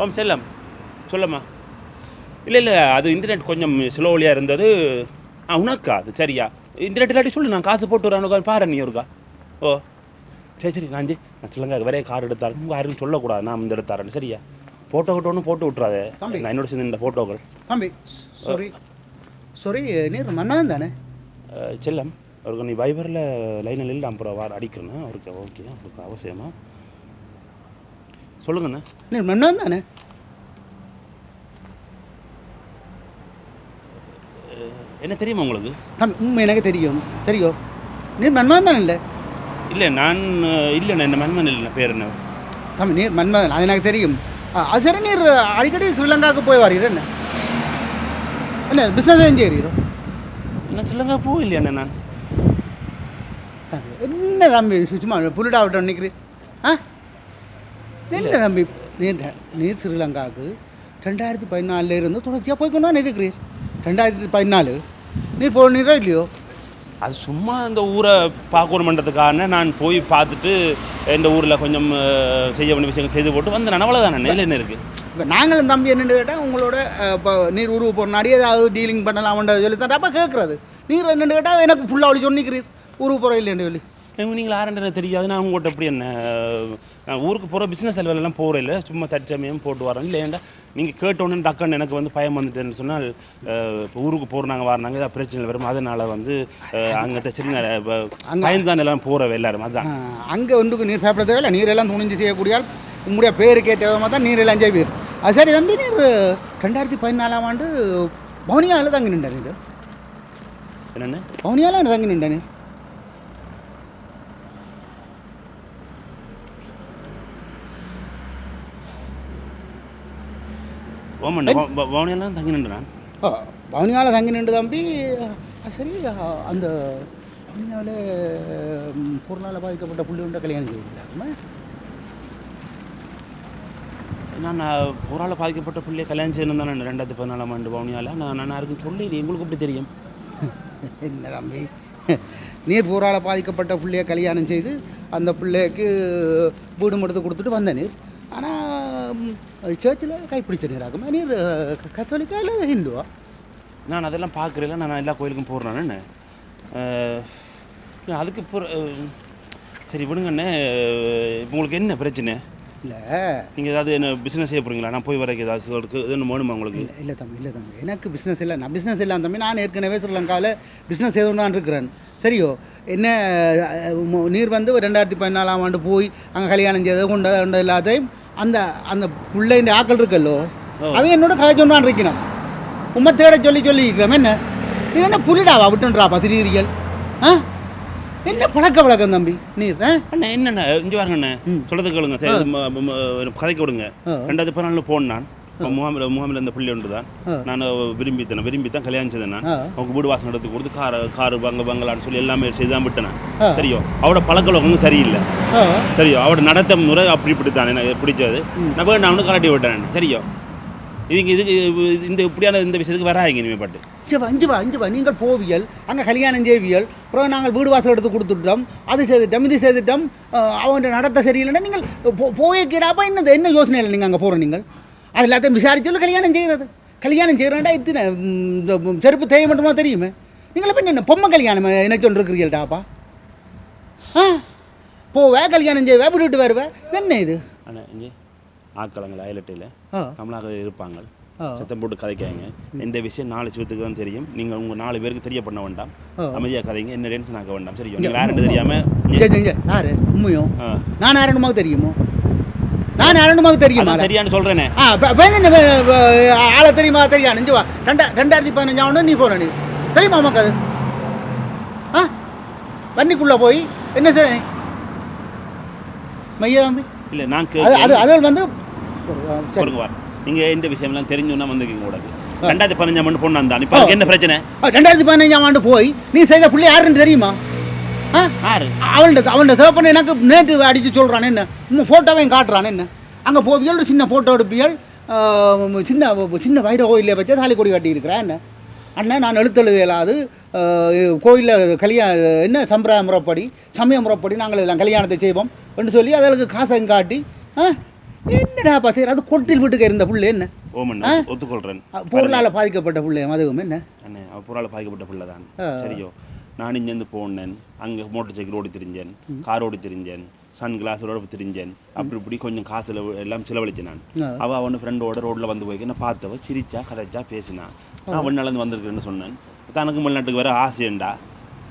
ஓம் செல்லம். சொல்லம்மா. இல்லை இல்லை அது இன்டர்நெட் கொஞ்சம் ஸ்லோலியாக இருந்தது. ஆ உனக்கா அது சரியா? இன்டர்நெட் இல்லாட்டி சொல்லு நான் காசு போட்டு வரேன் பாரு நீ ஒருக்கா. ஓ சரி சரி நான் ஜி நான் சொல்லுங்க வரே கார் எடுத்தாரு. உங்கள் யாருக்கும் சொல்லக்கூடாது நான் வந்து எடுத்தாரேன்னு சரியா? ஃபோட்டோ கிட்டோன்னு போட்டு விட்றாதே. நான் என்னோட சேர்ந்து இந்த ஃபோட்டோக்கள் தம்பி சாரி சாரி நீர் மன்னன் தானே? செல்லம் அவருக்கு நீ வைபரில் லைனில் இல்லை அப்புறம் வார அடிக்கிறேன் அவருக்கு ஓகே அவருக்கு அவசியமா? சொல்லுங்கண்ணே. நீர் மன்னன் தானே? என்ன தெரியுமா உங்களுக்கு? உண்மை எனக்கு தெரியும். சரியோ? நீர் மன்மதன் தானே இல்லை? இல்லை நான் இல்லைண்ணே என்ன மன்மன் இல்லைண்ணே பேர் என்ன? தம்பி நீர் மன்மதன் அது எனக்கு தெரியும். ஆ, அது சரி நீர் அடிக்கடி ஸ்ரீலங்காவுக்கு போய் வரீர் என்ன என்ன பிஸ்னஸ் செய்கிறீரோ என்ன சொல்லுங்க போ இல்லையாண்ணே நான்? தம்பி என்ன தம்பி சும்மா புல்லுடா விட்டு நிற்கிறீர் ஆ என்ன தம்பி? நீர் நீர் ஸ்ரீலங்காவுக்கு ரெண்டாயிரத்தி பதினாலில் இருந்து தொடர்ச்சியாக போய் கொண்டு தான் இருக்கிறீர் ரெண்டாயிரத்தி பதினாலு? நீர் போனீரோ இல்லையோ? அது சும்மா இந்த ஊரை பார்க்கணுமன்றதுக்கான நான் போய் பார்த்துட்டு இந்த ஊரில் கொஞ்சம் செய்ய வேண்டிய விஷயங்கள் செய்து போட்டு வந்தேன். அவ்வளோதானே நெல் என்ன இருக்குது இப்போ நாங்களும் தம்பி என்னென்னு கேட்டால் உங்களோட இப்போ நீர் உருவ போகிறனாடி ஏதாவது டீலிங் பண்ணலாம்ன்ற சொல்லி தான் அப்போ கேட்குறது நீர் என்னென்னு கேட்டால் எனக்கு ஃபுல்லாக அவளி சொன்னிக்கிறீர் உருவ போகிற இல்லைன்னு சொல்லி. நீங்கள் ஆரண்டனை தெரியாது. நான் உங்கள்கிட்ட எப்படி என்ன நான் ஊருக்கு போகிற பிஸ்னஸ் எல்லாம் போகிறேன் இல்லை. சும்மா தற்சமயம் போட்டு வரேன் இல்லை ஏன்டா நீங்கள் கேட்டோன்னு டக்குன்னு எனக்கு வந்து பயம் வந்துட்டேன்னு சொன்னால் இப்போ ஊருக்கு போகிறாங்க வராங்க ஏதாவது பிரச்சனை வரும். அதனால் வந்து அங்கே சரி பயந்தான் எல்லாம் போகிறவ எல்லாரும். அதுதான் அங்கே ஒன்றுக்கு நீர் பேப்பர் தேவையில்ல. நீர் எல்லாம் துணிஞ்சு செய்யக்கூடியால் உங்களுடைய பேருக்கு ஏற்ற விதமாக தான் நீர் எல்லாம் செய்வீர். அது சரி தம்பி நீர் ரெண்டாயிரத்தி பதினாலாம் ஆண்டு பவுனியாவில் தங்கி நின்ற நீர். என்னென்ன? பவுனியாவில் தங்கி நின்ற பவனியெல்லாம் தங்கி நின்று நான் ஓ பவுனியாவில் தங்கி நின்று தம்பி. சரி அந்த பவுனியாவில் பொருளால் பாதிக்கப்பட்ட புள்ளி உண்ட கல்யாணம் செய்யலாமா நான் போரால் பாதிக்கப்பட்ட பிள்ளைய கல்யாணம் செய்யணும் தானே ரெண்டாயிரத்தி பதினாலாம் ஆண்டு பவனியால் நான் நான் யாருக்கும் சொல்லி உங்களுக்கு எப்படி தெரியும். என்ன தம்பி? நீர் போரால் பாதிக்கப்பட்ட பிள்ளைய கல்யாணம் செய்து அந்த பிள்ளைக்கு வீடு எடுத்து கொடுத்துட்டு வந்த நீர். சர்ச்சில் கைப்பிடிச்ச நீர் ஆகுமா நீர் கத்தோலிக்கா இல்லை ஹிந்துவா? நான் அதெல்லாம் பார்க்குறேன் நான் எல்லா கோயிலுக்கும் போடுறேன்னு அதுக்கு சரி விடுங்கண்ணே. உங்களுக்கு என்ன பிரச்சனை? இல்லை. நீங்கள் ஏதாவது என்ன பிஸ்னஸ் செய்ய போகிறீங்களா நான் போய் வரைக்கும் ஏதாவது என்ன வேணுமா உங்களுக்கு? இல்லை தம்பி இல்லை தம்பி. எனக்கு பிஸ்னஸ் இல்லை. நான் பிஸ்னஸ் இல்லாம தம்பி. நான் ஏற்கனவே ஸ்ரீலங்காவில் பிஸ்னஸ் செய்தோன்னு இருக்கிறேன். சரியோ? என்ன நீர் வந்து ஒரு ரெண்டாயிரத்தி பதினாலாம் ஆண்டு போய் அங்கே கல்யாணம் செய்தது கொண்ட கொண்ட எல்லாத்தையும் அந்த அந்த பிள்ளைன்ற ஆக்கள் இருக்கல்லோ அவன் என்னோட கதை சொன்னான் இருக்கிறான். உண்மை தேட சொல்லி சொல்லி இருக்கிறோம் என்ன? நீ என்ன புலிடாவா விட்டுன்றாப்பா திடீரியல்? ஆ? என்ன பழக்க வழக்கம் தம்பி? நீர் அண்ணா என்னண்ணே? இங்கே வாருங்கண்ணே ம். சொல்கிறதுக்கு கேளுங்க. கதைக்க விடுங்க. ஆ. ரெண்டாயிரத்தி பதினாலில் போனேன் நான் முகாமில் முகாமில் இந்த பிள்ளை ஒன்று தான். நான் விரும்பி தான் விரும்பி தான் கல்யாணம் செய்தேன் நான். அவங்க வீடு வாசனை எடுத்து கொடுத்து கார் கார் பங்க பங்களான்னு சொல்லி எல்லாமே செய்து தான் விட்டேன். சரியோ அவட பழக்க வழக்கமும் சரியில்லை. சரியோ அவட நடத்த முறை அப்படி இப்படி தான் எனக்கு பிடிச்சது. நான் போய் நான் கலாட்டி விட்டேன் சரியோ. இதுக்கு இதுக்கு இந்த இப்படியான இந்த விஷயத்துக்கு வராங்க இனிமே பாட்டு இஞ்சு வா இஞ்சு வா இஞ்சு வா நீங்கள் போவியல் அங்கே கல்யாணம் செய்வியல் அப்புறம் நாங்கள் வீடு வாசல் எடுத்து கொடுத்துட்டோம் அது செய்துட்டோம் இது செய்துட்டோம் அவன் நடத்த சரியில்லைன்னா நீங்கள் போ போயே கேடாப்பா என்ன என்ன யோசனை இல்லை நீங்கள் அங்கே போகிற நீங்கள்? அது எல்லாத்தையும் விசாரிச்சு கல்யாணம் செய்கிறது கல்யாணம் செய்கிறேன்டா இத்தனை இந்த செருப்பு தேய மட்டுமா தெரியுமே நீங்கள் இப்போ என்ன பொம்மை கல்யாணம் என்ன சொல்லிருக்கிறீங்கள்டாப்பா ஆ போவே கல்யாணம் செய்வே விட்டுட்டு வருவே என்ன இது ஆனால் இங்கே ஆக்களங்கள் அயலட்டையில் தமிழாக இருப்பாங்க. சத்தம் போட்டு கதைக்காங்க இந்த விஷயம் நாலு சிவத்துக்கு தான் தெரியும் நீங்கள் உங்கள் நாலு பேருக்கு தெரிய பண்ண வேண்டாம். அமைதியாக கதைங்க என்ன டென்ஷன் ஆக்க வேண்டாம் சரியோ இங்க, நீங்கள் யாருன்னு தெரியாமல் யாரு உண்மையும் நான் யாருமாக தெரியுமோ நான் யாருமாக தெரியுமா தெரியான்னு சொல்கிறேனே ஆ ஆளை தெரியுமா? தெரியா நெஞ்சு வா. ரெண்டா ரெண்டாயிரத்தி பதினஞ்சாம் ஆண்டு நீ போன நீ. தெரியுமா உமக்கு அது? ஆ? வன்னிக்குள்ளே போய் என்ன செய்ய மையா தம்பி? இல்லை நான் அது அது வந்து சரி சொல்லுங்க வா. நீங்கள் இந்த விஷயம்லாம் தெரிஞ்சுன்னா வந்துக்கிங்க கூடாது ரெண்டாயிரத்தி பதினஞ்சாம் ஆண்டு பொண்ணு வந்தான் இப்போ என்ன பிரச்சனை? ரெண்டாயிரத்தி பதினஞ்சாம் ஆண்டு போய் நீ செய்த பிள்ளை யாருன்னு தெரியுமா? யாரு? அவன்கிட்ட அவன்கிட்ட தேப்பன் எனக்கு நேற்று அடித்து சொல்கிறான் என்ன? இன்னும் ஃபோட்டோவையும் காட்டுறான் என்ன? அங்கே போவியல் சின்ன ஃபோட்டோ எடுப்பியல் சின்ன சின்ன வைர கோயிலில் வச்சு தாலி கொடி கட்டி இருக்கிறேன் என்ன? அண்ணன் நான் எழுத்தெழுத இயலாது கோயிலில் கல்யாண என்ன சம்பிரதாய முறைப்படி சமய முறைப்படி நாங்கள் எல்லாம் கல்யாணத்தை செய்வோம் என்று சொல்லி அதற்கு காசையும் காட்டி ஆ? என்னடாப்பா சரி அது கொட்டில் வீட்டுக்கு இருந்த புள்ள என்ன? ஒத்துக்கொள்றேன். பொருளால் பாதிக்கப்பட்ட புள்ள அதுவும் என்ன? புறால பாதிக்கப்பட்ட பிள்ளை தான். சரியோ. நான் இங்கேருந்து போனேன். அங்கே மோட்டர் சைக்கிள் ஓடி திரிஞ்சேன். கார் ஓடி திரிஞ்சேன். சன் கிளாஸோட திரிஞ்சேன். அப்படி இப்படி கொஞ்சம் காசு செலவு எல்லாம் செலவழிச்சேன் நான். ஆ. அவ அவன் ஃப்ரெண்டோட ரோட்ல வந்து போய் என்ன பார்த்தவ சிரிச்சா கதைச்சா பேசினா. நான் வெளிநாலேருந்து வந்திருக்கேன்னு சொன்னேன். தனக்கு வெளிநாட்டுக்கு வர ஆசையண்டா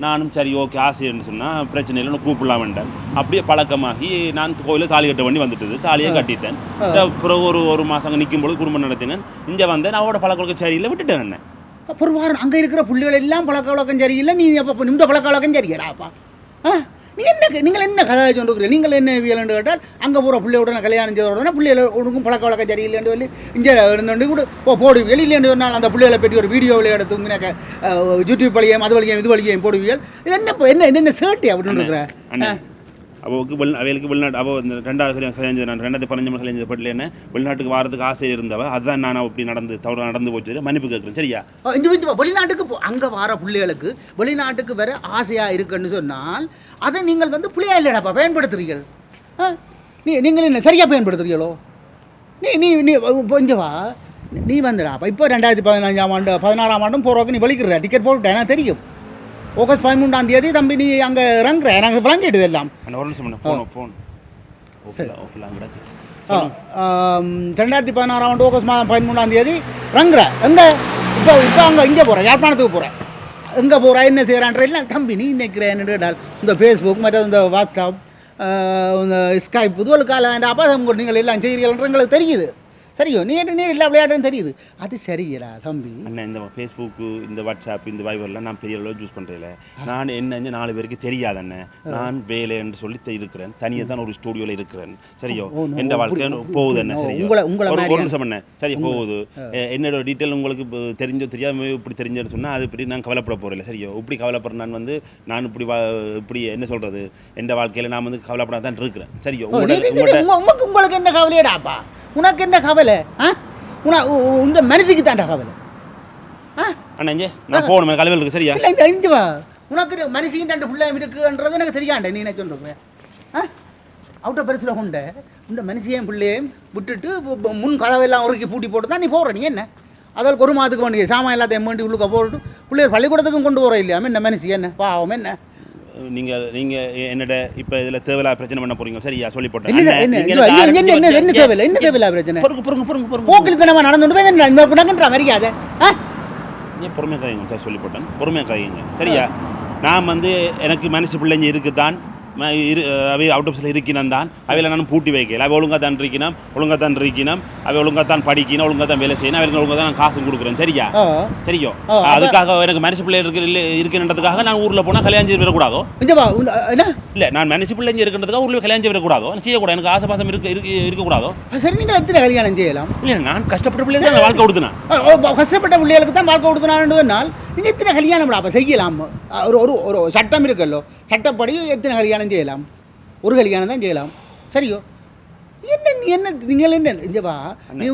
நானும் சரி ஓகே ஆசைன்னு சொன்னால் பிரச்சனை இல்லை கூப்பிடலாம் வேண்டாம் அப்படியே பழக்கமாகி நான் கோயிலில் தாலி கட்ட வேண்டி வந்துட்டது. தாலியை கட்டிட்டேன். அப்புறம் ஒரு ஒரு மாதம் அங்கே நிற்கும் பொழுது குடும்பம் நடத்தினேன். இங்கே வந்தேன் அவரோட பழக்கம் சரியில்லை விட்டுட்டேன் என்ன. ஒரு அங்கே இருக்கிற புள்ளிகள் எல்லாம் பழக்க வழக்கம் சரியில்லை நீ அப்போ நிமிட பழக்க வழக்கம் சரியாடாப்பா ஆ நீ என்ன நீங்கள் என்ன கதை சொல்லுகிறீங்க நீங்கள் என்ன வியலண்டு கேட்டால் அங்கே போகிற பிள்ளையோட கல்யாணம் செய்த உடனே பிள்ளைகள் உனக்கும் பழக்க வழக்கம் சரியில்லைன்னு சொல்லி இங்கே இருந்துட்டு கூட இப்போ போடு வெளியிலேருந்து ஒரு நாள் அந்த பிள்ளைகளை பற்றி ஒரு வீடியோவில் எடுத்து உங்க யூடியூப் வழியும் அது வழியும் இது வழியும் போடுவீர்கள் இது என்ன என்ன என்ன சேட்டி அப்படின்னு இருக்கிற அவளுக்கு வெளி அவளுக்கு வெளிநாட்டு அவள் இந்த ரெண்டாவது கல்யாணம் கல்யாணம் நான் ரெண்டாயிரத்தி பதினஞ்சு கல்யாணம் பட்டில வெளிநாட்டுக்கு வரதுக்கு ஆசை இருந்தவ அதுதான் நான் அப்படி நடந்து தவறு நடந்து போச்சு மன்னிப்பு கேட்குறேன். சரியா? இஞ்சி வெளிநாட்டுக்கு போ அங்கே வர பிள்ளைகளுக்கு வெளிநாட்டுக்கு வர ஆசையாக இருக்குன்னு சொன்னால் அதை நீங்கள் வந்து பிள்ளையா இல்லைடாப்பா பயன்படுத்துறீர்கள்? ஆ நீ நீங்கள் என்ன சரியாக பயன்படுத்துறீங்களோ நீ நீ நீ கொஞ்சம் வா. நீ வந்துடாப்பா இப்போ ரெண்டாயிரத்தி பதினஞ்சாம் ஆண்டு பதினாறாம் ஆண்டும் போகிறவங்க நீ வலிக்கிற டிக்கெட் போட்டுட்டேன் தெரியும். ஆகஸ்ட் பதிமூன்றாம் தேதி தம்பி நீ அங்கே இறங்குற. எனக்கு விளங்கிடுது எல்லாம். ஒரு நிமிஷம் ஆம், ரெண்டாயிரத்தி பதினாறாம் ஆண்டு ஆகஸ்ட் மாதம் பதிமூணாம் தேதி ரங்குற எங்கே? இப்போ இப்போ அங்கே இங்கே போகிறேன் யாழ்ப்பாணத்துக்கு போகிறேன் எங்கே போகிறா என்ன செய்கிறான்ற எல்லாம் தம்பி நீ நினைக்கிறேன்னு கேட்டால் இந்த ஃபேஸ்புக் மற்ற இந்த வாட்ஸ்அப் இந்த ஸ்கைப் இதுவளுக்கால அந்த அபாதம் நீங்கள் எல்லாம் செய்கிறீர்கள் எங்களுக்கு தெரியுது. சரியோ? நீ நீ எல்லா விளையாடுன்னு தெரியுது. அது சரியிடா தம்பி. அண்ணன் இந்த ஃபேஸ்புக்கு இந்த வாட்ஸ்அப் இந்த வைபர்லாம் நான் பெரிய அளவு யூஸ் பண்ணுறதில்ல நான் என்ன நாலு பேருக்கு தெரியாது அண்ணன் நான் வேலைன்னு சொல்லி இருக்கிறேன். தனியாக தான் ஒரு ஸ்டூடியோவில் இருக்கிறேன். சரியோ? எந்த வாழ்க்கை? போகுது என்ன ஓ, சரியோ? உங்களை- உங்களை ஒரு-? நிமிஷம் என்ன சரி போகுது. என்னோட டீட்டெயில் உங்களுக்கு தெரிஞ்சோ தெரியாம இப்படி தெரிஞ்சேன்னு சொன்னால் அது இப்படி நான் கவலைப்பட போகிறேன் சரியோ? இப்படி கவலைப்படுற நான் வந்து நான் இப்படி இப்படி என்ன சொல்கிறது எந்த வாழ்க்கையில் நான் வந்து கவலைப்படாத தான் இருக்கிறேன். சரியோ? ஓ, நீ- உங்களோட நீ- நீ- உங்கள்கிட்ட உங்க- உமக்கு உங்களுக்கு என்ன கவலையடாப்பா? உனக்கு என்ன கவலை? ஆ? உன இந்த மனசுக்கு தான்டா கவலை. ஆ? அண்ணா இங்கே. நான் போகணும் கலவையில் இருக்கு சரியா? இல்லை இந்த இஞ்சு வா. உனக்கு மனுஷன் ரெண்டு பிள்ளை இருக்குன்றது எனக்கு தெரியாண்ட நீ என்ன சொல்ற? ஆ? அவுட்ட பரிசில் கொண்ட இந்த மனுஷியையும் பிள்ளையும் விட்டுட்டு முன் கதவெல்லாம் உருக்கி பூட்டி போட்டு தான் நீ போகிற நீ என்ன? அதற்கு ஒரு மாதத்துக்கு வேண்டிய சாமான் எல்லாத்தையும் வேண்டி உள்ளுக்க போட்டு பிள்ளைய பள்ளிக்கூடத்துக்கும் கொண்டு போகிற இல்லையா? என்ன மனுஷி என்ன? பாவம் என்ன? நீங்கள் நீங்கள் என்னோட இப்போ இதில் தேவையில்லாத பிரச்சனை பண்ண போறீங்க. சரியா சொல்லி போட்டேன். என்ன தேவையில்லை? என்ன தேவையில்லை பிரச்சனை? பொறுங்க பொறுங்க பொறுங்க பொறுங்க போக்கில் தானே நடந்துட்டு போய் என்ன குணங்கன்ற மரியாதை. ஆ? நீ பொறுமையாக கதைங்க சார் சொல்லி போட்டேன். பொறுமையாக கதைங்க சரியா? நான் வந்து எனக்கு மனசு பிள்ளைங்க இருக்குதான். இரு அவை அவுட் ஆஃப்ஸில் இருக்கினம் தான். அவையில் நான் பூட்டி வைக்கல அவை ஒழுங்காக தான் இருக்கணும் ஒழுங்காக தான் இருக்கணும் அவை ஒழுங்காக தான் படிக்கணும் ஒழுங்காக தான் வேலை செய்யணும் அவைகளுக்கு ஒழுங்காக தான் நான் காசு கொடுக்குறேன். சரியா? சரியோ? அதுக்காக எனக்கு மனசு பிள்ளை இருக்கு இருக்குன்றதுக்காக நான் ஊரில் போனால் கல்யாணம் உன்ன- என்ன? இல்லை நான் மனசு பிள்ளைங்க இருக்கின்றதுக்காக ஊரில் கல்யாணம் செய்து வரக்கூடாதோ நான் செய்யக்கூடாது. எனக்கு ஆசை பாசம் இருக்க இருக்க இருக்கக்கூடாதோ? சரி நீங்கள் எத்தனை கல்யாணம் செய்யலாம்? இல்லை நான் கஷ்டப்பட்ட பிள்ளைங்க தான் வாழ்க்கை கொடுத்தேன் ஆ, ஓ, கஷ்டப்பட்ட பிள்ளைகளுக்கு தான் வாழ்க்கை கொடுத்தனால் நீங்கள் எத்தனை கல்யாணம் அப்போ செய்யலாம்? ஒரு ஒரு சட்டம் இருக்குல்லோ சட்டப்படி எத்தனை கல்யாணம் செய்யலாம்? ஒரு கல்யாணம் தான் செய்யலாம். சரியோ? என்ன நீ என்ன நீங்கள் என்ன நீ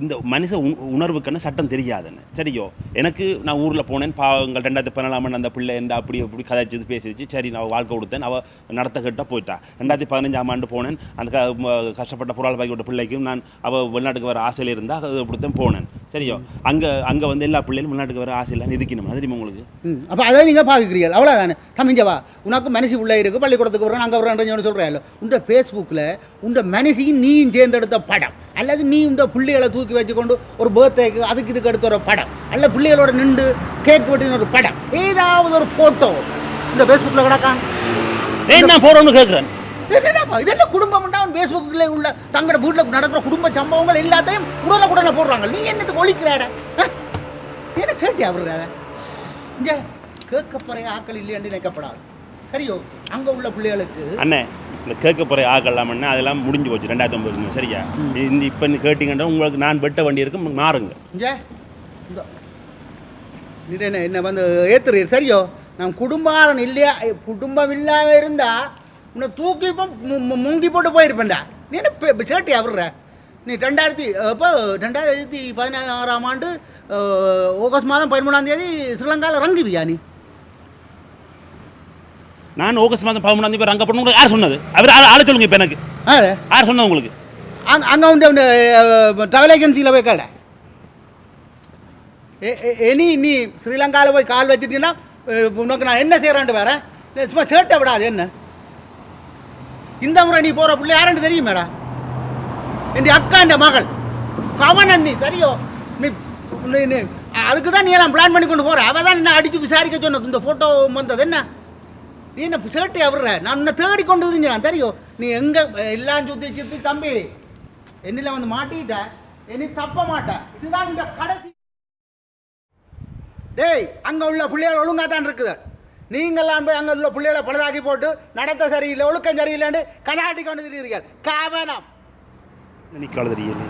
இந்த- மனுஷ உண- உணர்வுக்கான சட்டம் தெரியாதுன்னு. சரியோ? எனக்கு நான் ஊரில் போனேன் பாவங்கள் ரெண்டாயிரத்தி பதினாலாம் அந்த பிள்ளை என்ன அப்படி அப்படி கதைச்சது பேசிச்சு. சரி நான் வாழ்க்கை கொடுத்தேன். அவள் நடத்த கிட்ட போயிட்டா. ரெண்டாயிரத்தி பதினஞ்சாம் ஆண்டு போனேன். அந்த கஷ்டப்பட்ட புறால் பாய்க்கிட்ட பிள்ளைக்கும் நான் அவள் வெளிநாட்டுக்கு வர ஆசையில் இருந்தால் அதை கொடுத்தேன் போனேன். சரியோ? அங்கே அங்கே வந்து எல்லா பிள்ளைகளும் வெளிநாட்டுக்கு வர ஆசை இல்லை இருக்கணும் அது தெரியுமா உங்களுக்கு? அப்போ அதை நீங்கள் பாவிக்கிறீர்கள் அவ்வளோதானே தமிஞ்சவா உனக்கு மனசு உள்ள இருக்கு பள்ளிக்கூடத்துக்கு வரேன் அங்கே வரேன் சொல்கிறேன் உண்ட ஃபேஸ்புக்கில் உண்ட மனசையும் நீயும் சேர்ந்தெடுத்த படம். அல்லது நீ இந்த பிள்ளைகளை தூக்கி வச்சுக்கொண்டு ஒரு பர்த்டேக்கு அதுக்கு இதுக்கு எடுத்த ஒரு படம். அல்ல பிள்ளைகளோட நின்று கேக் வெட்டின ஒரு படம். ஏதாவது ஒரு ஃபோட்டோ இந்த ஃபேஸ்புக்கில் கிடக்கான் ஏன் நான் போகிறோன்னு கேட்குறேன் இதெல்லாம் குடும்பம் அவன் ஃபேஸ்புக்கில் உள்ள தங்களோட வீட்டில் நடக்கிற குடும்ப சம்பவங்கள் எல்லாத்தையும் உடனே உடனே போடுறாங்க. நீ என்னத்துக்கு ஒழிக்கிறாட? என்ன சேட்டி அவருடாத இங்கே கேட்கப்பறைய ஆக்கள் இல்லையாண்டு நினைக்கப்படாது. சரியோ அங்கே உள்ள பிள்ளைகளுக்கு அண்ணே இந்த கேட்க போகிற ஆகலாமன்னா அதெல்லாம் முடிஞ்சு போச்சு ரெண்டாயிரத்தி ஒம்பது சரியா? இந்த இப்போ இந்த கேட்டிங்கன்னா உங்களுக்கு நான் வெட்ட வண்டி இருக்கு மாறுங்க. நீ என்ன என்ன வந்து ஏத்துறீர் சரியோ? நான் குடும்பம் இல்லையா குடும்பம் இல்லாம இருந்தா உன்னை தூக்கி இப்போ முங்கி போட்டு போயிருப்பேன்டா. நீ என்ன சேட்டி அவர்ற நீ ரெண்டாயிரத்தி அப்போ ரெண்டாயிரத்தி பதினாறாம் ஆண்டு ஆகஸ்ட் மாதம் பதிமூணாம் தேதி ஸ்ரீலங்காவில் ரங்குவியா நீ? நான் ஆகஸ்ட் மாதம் பதிமூணாம் தேதி ரங்க பண்ண யார் சொன்னது? அவர் ஆளை சொல்லுங்க இப்போ எனக்கு. யார்? சொன்னது உங்களுக்கு? அங்க அங்கே வந்து ட்ராவல் ஏஜென்சியில் போய் கடை எனி நீ ஸ்ரீலங்காவில் போய் கால் வச்சுட்டீங்கன்னா உனக்கு நான் என்ன செய்கிறேன்ட்டு வேற சும்மா சேட்டை விடாது என்ன? இந்த முறை நீ போகிற பிள்ளை யாருன்னு தெரியுமேடா? என் அக்காண்ட மகள். கவனன் நீ தெரியும். நீ அதுக்கு தான் நீ எல்லாம் பிளான் பண்ணி கொண்டு போகிற அவள் தான் என்ன அடித்து விசாரிக்க சொன்னது? இந்த ஃபோட்டோ வந்தது என்ன? நீ என்ன சேட்டை அவர்ற நான் உன்னை தேடி கொண்டு வந்து நான் தெரியும்? நீ எங்கே எல்லாம் சுற்றி சுற்றி தம்பி. என்னில் வந்து மாட்டிட்ட இனி தப்ப மாட்டேன் இதுதான் இந்த கடைசி டேய் அங்கே உள்ள பிள்ளைகள் ஒழுங்காக தான் இருக்குது. நீங்கள்லாம் போய் அங்கே உள்ள பிள்ளைகளை பழுதாக்கி போட்டு நடத்த சரியில்லை ஒழுக்கம் சரியில்லைன்னு கதாட்டி கொண்டு திரிகிறீர்கள் காவனம் நினைக்காது தெரியல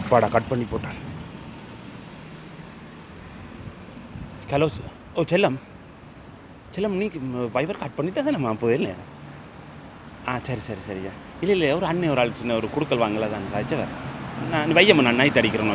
அப்பாடா கட் பண்ணி போட்டான். ஹலோ ஓ செல்லம். சில நீ வைபர் கட் பண்ணிட்டா தானேம்மா நம்ம போயிடல ஆ சரி சரி சரியா இல்லை இல்லை ஒரு அண்ணன் ஒரு ஆள் சின்ன ஒரு குடுக்கல் வாங்கல தான் காய்ச்சவர் நான் வையம்மா நான் நைட் அடிக்கிறேன்